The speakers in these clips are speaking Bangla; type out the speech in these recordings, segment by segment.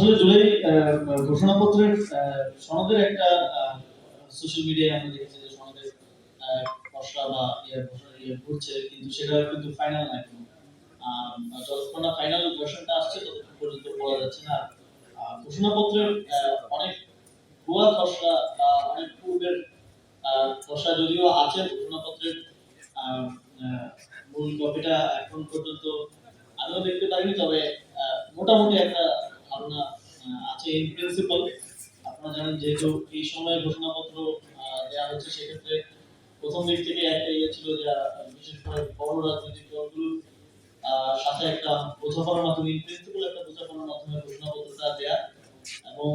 আসলে জুলাই ঘোষণাপত্রের সনদের একটা সোশ্যাল মিডিয়ায় আমরা দেখেছি যে সনদের খসড়া বা ইয়ে ঘোষণা ইয়ে ঘুরছে, কিন্তু সেটা কিন্তু ফাইনাল না এখনও। যতক্ষণ না ফাইনাল ভার্সনটা আসছে, ততক্ষণ পর্যন্ত বলা যাচ্ছে না। ঘোষণাপত্রের অনেক ভুয়া খসড়া বা অনেক পূর্বের খসড়া যদিও আছে, ঘোষণাপত্রের মূল কপিটা এখন পর্যন্ত আমিও দেখতে পারিনি তবে মোটামুটি একটা ধারণা আছে ইন প্রিন্সিপাল আপনারা জানেন যেহেতু এই সময়ে ঘোষণাপত্র দেওয়া হচ্ছে, সেক্ষেত্রে প্রথম দিক থেকে একটা ইয়ে ছিল যে বিশেষ করে বড় রাজনৈতিক দলগুলোর সাথে একটা বোঝাপড়ার মাধ্যমে প্রিন্সিপাল একটা বোঝাপড়ার মাধ্যমে ঘোষণাপত্রটা দেয়া এবং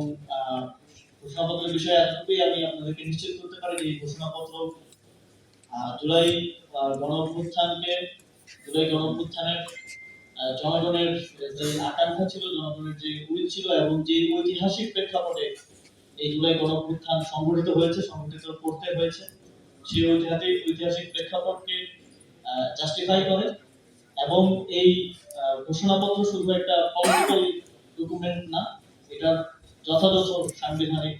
ঘোষণাপত্রের বিষয়ে এতটুকুই আমি আপনাদেরকে নিশ্চিত করতে পারি যে এই ঘোষণাপত্র জুলাই গণ জুলাই গণ জনগণের যে আকাঙ্ক্ষা ছিল, জনগণের যে উইল ছিল এবং যে ঐতিহাসিক প্রেক্ষাপটে এই জুলাই গণ অভ্যুত্থান সংগঠিত হয়েছে সংগঠিত করতে হয়েছে, সেই ঐতিহাসিক ঐতিহাসিক প্রেক্ষাপটকে জাস্টিফাই করে এবং এই ঘোষণাপত্র শুধু একটা পলিটিক্যাল ডকুমেন্ট না এটার যথাযথ সাংবিধানিক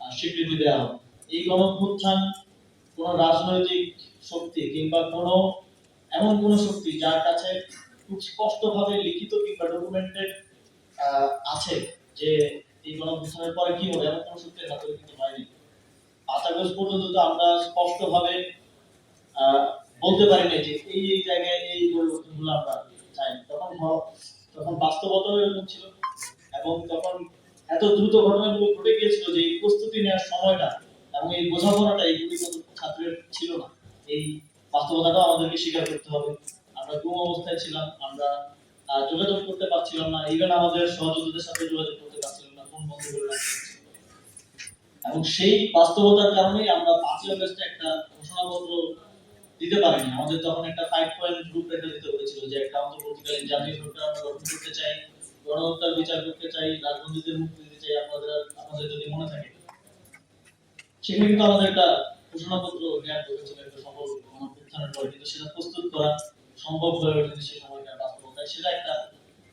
স্বীকৃতি দেওয়া হয় এই গণ অভ্যুত্থান কোন রাজনৈতিক শক্তি কিংবা কোন, এমন কোন শক্তি যার কাছে লিখিত কিংবা ডকুমেন্টেড আছে যে এই পরে কি হবে, এমন কোন হাতে কিন্তু হয়নি। পাঁচ পর্যন্ত তো আমরা স্পষ্টভাবে বলতে পারিনি যে এই এই জায়গায় এই পরিবর্তনগুলো আমরা চাই তখন তখন এরকম ছিল। এবং তখন এত দ্রুত ঘটনাগুলো ঘটে গিয়েছিল যে এই প্রস্তুতি নেওয়ার সময়টা এবং এই বোঝাপড়াটা এইগুলি ছাত্রের ছিল না। এই বাস্তবতাটাও আমাদেরকে স্বীকার করতে হবে। আমরা ঘুম অবস্থায় ছিলাম, আমরা যোগাযোগ করতে পারছিলাম না ইভেন আমাদের সহযোগীদের সাথে যোগাযোগ করতে পারছিলাম না, ফোন বন্ধ করে এবং সেই বাস্তবতার কারণেই আমরা পাঁচই আগস্টে একটা ঘোষণাপত্র দিতে পারিনি। আমাদের তখন একটা ফাইভ পয়েন্ট গ্রুপ রেখে দিতে হয়েছিল যে একটা অন্তর্বর্তীকালীন জাতীয় সরকার আমরা গঠন করতে চাই, গণহত্যার বিচার করতে চাই, রাজবন্দীদের মুক্তি দিতে চাই, আপনাদের আপনাদের যদি মনে থাকে। সেখানে কিন্তু আমাদের একটা ঘোষণাপত্র দেওয়ার দরকার ছিল একটা সফল গণঅভ্যুত্থানের পরে, কিন্তু সেটা প্রস্তুত করা সম্ভব হয়ে ওঠেনি সেই সময়কার বাস্তবতায়। সেটা একটা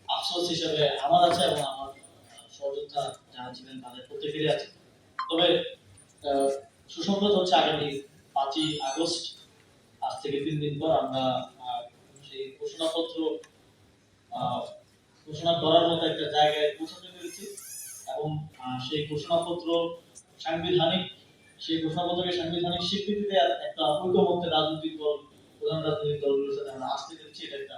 আফসোস হিসেবে আমার আছে এবং আমার সহযোদ্ধা যারা ছিলেন তাদের প্রত্যেকেরই আছে। তবে সুসংবাদ হচ্ছে আগামী পাঁচই আগস্ট। আজ থেকে তিন দিন পর আমরা সেই ঘোষণাপত্র ঘোষণা করার মতো একটা জায়গায় পৌঁছাতে পেরেছি এবং সেই ঘোষণাপত্র সাংবিধানিক, সেই ঘোষণাপত্রকে সাংবিধানিক স্বীকৃতি দেওয়ার একটা ঐক্যমত্যে রাজনৈতিক দল, প্রধান রাজনৈতিক দলগুলোর সাথে আমরা আসতে পেরেছি এটা একটা